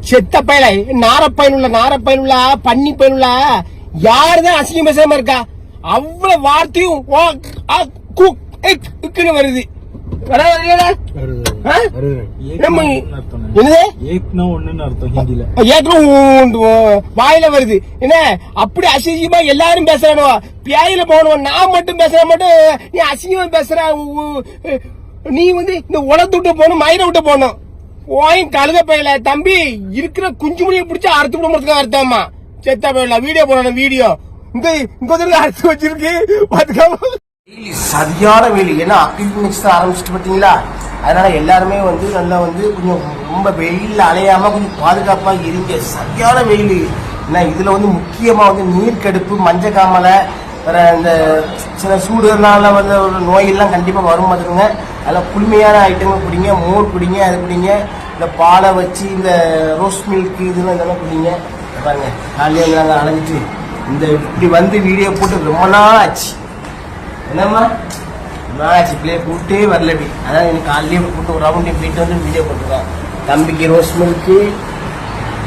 செத்த பயல நார பயனுள்ள நார பயனுள்ள பன்னி பயனுள்ள யாருதான் அசிங்கம் பேசாம இருக்கா? அவ்வளவு வார்த்தையும் வருது. வாயில வருது. என்ன? அப்படி அசிங்கமா எல்லாரும் பேசுறானோ பேயில போனவன் நான் மட்டும் பேசுற மட்டும் நீ அசிங்கமா பேசுற நீ வந்து இந்த உலகத்தை விட்டு போகணும் மயிரை விட்டு போகணும். ஓயும் கழுத பையல தம்பி இருக்கிற குஞ்சு முடியை பிடிச்சி அறுத்து விட முடியும் அர்த்தமா செத்தா பையல வீடியோ போடணும் வீடியோ. இந்த இங்க அறுத்து வச்சிருக்கு. பாத்துக்காம சரியான வெயில் ஏன்னா அக்ரிலிக் மிக்ஸ் தான் ஆரம்பிச்சுட்டு பார்த்தீங்களா அதனால எல்லாருமே வந்து நல்லா வந்து கொஞ்சம் ரொம்ப வெயில் அலையாம கொஞ்சம் பாதுகாப்பா இருங்க. சரியான வெயில். ஏன்னா இதுல வந்து முக்கியமா வந்து நீர் கடுப்பு மஞ்சள் காமலை வேற இந்த சில சூடுனால வந்து ஒரு நோயெல்லாம் கண்டிப்பாக வரும் பார்த்துக்கோங்க. அதில் குளுமையான ஐட்டங்கள் குடிங்க மோர் குடிங்க அது குடிங்க. இந்த பாலை வச்சு இந்த ரோஸ் மில்க் இதெல்லாம் இதெல்லாம் குடிங்க. இதை பாருங்க காலையில் நாங்கள் அலைஞ்சிட்டு இந்த இப்படி வந்து வீடியோ போட்டு ரொம்ப நாள் ஆச்சு. என்னம்மா? ஆச்சு பிளே கூப்பிட்டே வரல அப்படி அதான் எனக்கு காலையிலேயே கூப்பிட்டு ஒரு ரவுண்டையும் போயிட்டு வந்து வீடியோ போட்டுருக்கேன். தம்பிக்கு ரோஸ் மில்க்கு